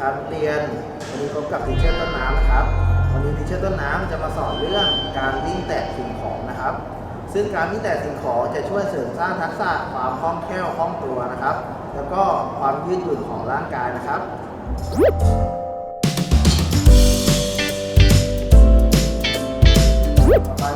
วันนี้พบกับทีเชอร์ต้นน้ำนะครับ วันนี้ทีเชอร์ต้นน้ำจะมาสอนเรื่องการวิ่งแตะสิ่งของนะครับ ซึ่งการวิ่งแตะสิ่งของจะช่วยเสริมสร้างทักษะความคล่องแคล่วคล่องตัวนะครับ แล้วก็ความยืดหยุ่นของร่างกายนะครับต่อไป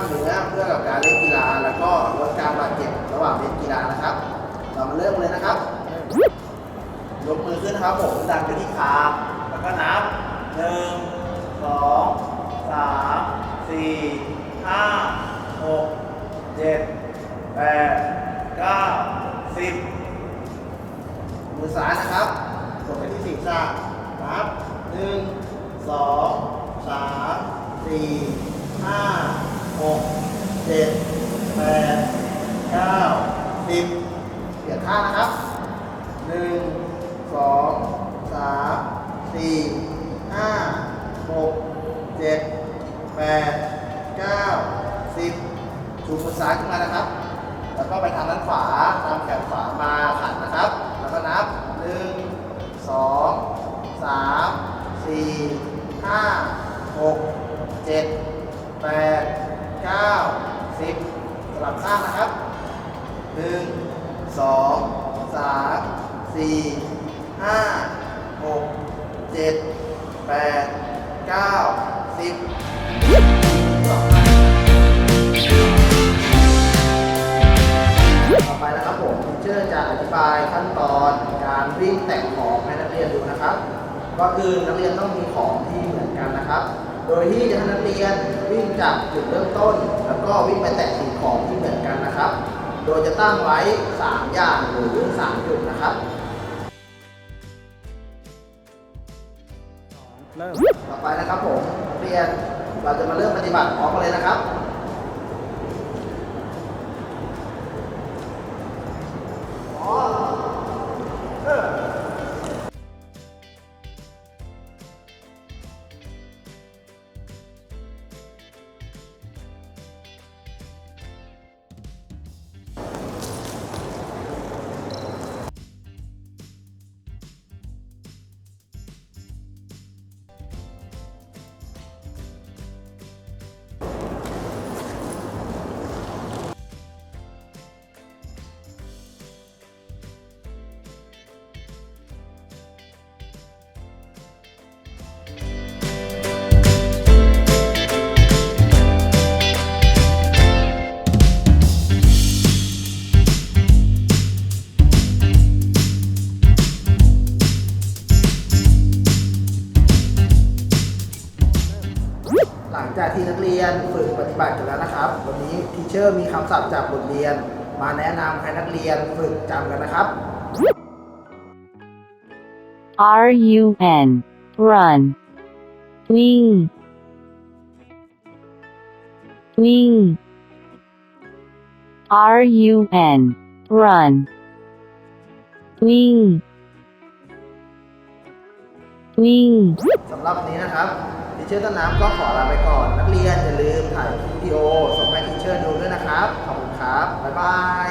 ามเนื้อเพื่อกับการเล่นกีฬา แล้วก็ลดการบาดเจ็บระหว่างเล่นกีฬานะครับ เรามาเริ่มเลยนะครับ ยกมือขึ้นนะครับผมดันไปที่ขาแล้วก็นับหนึ่งสองสามสี่ห้าหกเจ็ดแปดเก้าสิบมือซ้ายนะครับกดไปที่ศีรษะนับหนึ่งสองสามสี่ห้า หกเจ็ดแปดเก้าสิบเปลี่ยนท่านะครับหนึ่งสองสามสี่ห้าหกเจ็ดแปดเก้าสิบชูมือซ้ายขึ้นมานะครับ แล้วก็ไปทางด้านขวาตามแขนขวามาขันนะครับ แล้วก็นับหนึ่งสองสามสี่ห้าหกเจ็ดแปด เก้าสิบสลับข้างนะครับหนึ่งสองสามสี่ห้าหกเจ็ดแปดเก้าสิบต่อไปต่อไปนะครับผมเชื่อจะอธิบายขั้นตอนการวิ่งแต่งของให้นักเรียนดูนะครับ ก็คือนักเรียนต้องมีของ โดยที่จะให้นักเรียนวิ่งจากจุดเริ่มต้น แล้วก็วิ่งไปแตะสิ่งของที่เหมือนกันนะครับ โดยจะตั้งไว้ 3 อย่างหรือ 3 จุดนะครับเริ่มต่อไปนะครับผมนักเรียนเราจะมาเริ่มปฏิบัติพร้อมกันเลยนะครับ จากที่นักเรียนฝึกปฏิบัติกันแล้วนะครับ วันนี้ทีเชอร์มีคำศัพท์จากบทเรียน มาแนะนำให้นักเรียนฝึกจำกันนะครับ R U N run wing wing R U N run wing wing สำหรับวันนี้นะครับ ทีเชอร์ต้นน้ำก็ขอลาไปก่อน นักเรียนอย่าลืมถ่ายคลิปวิดีโอส่งให้ทีเชอร์ดูด้วยนะครับ ขอบคุณครับ บ๊ายบาย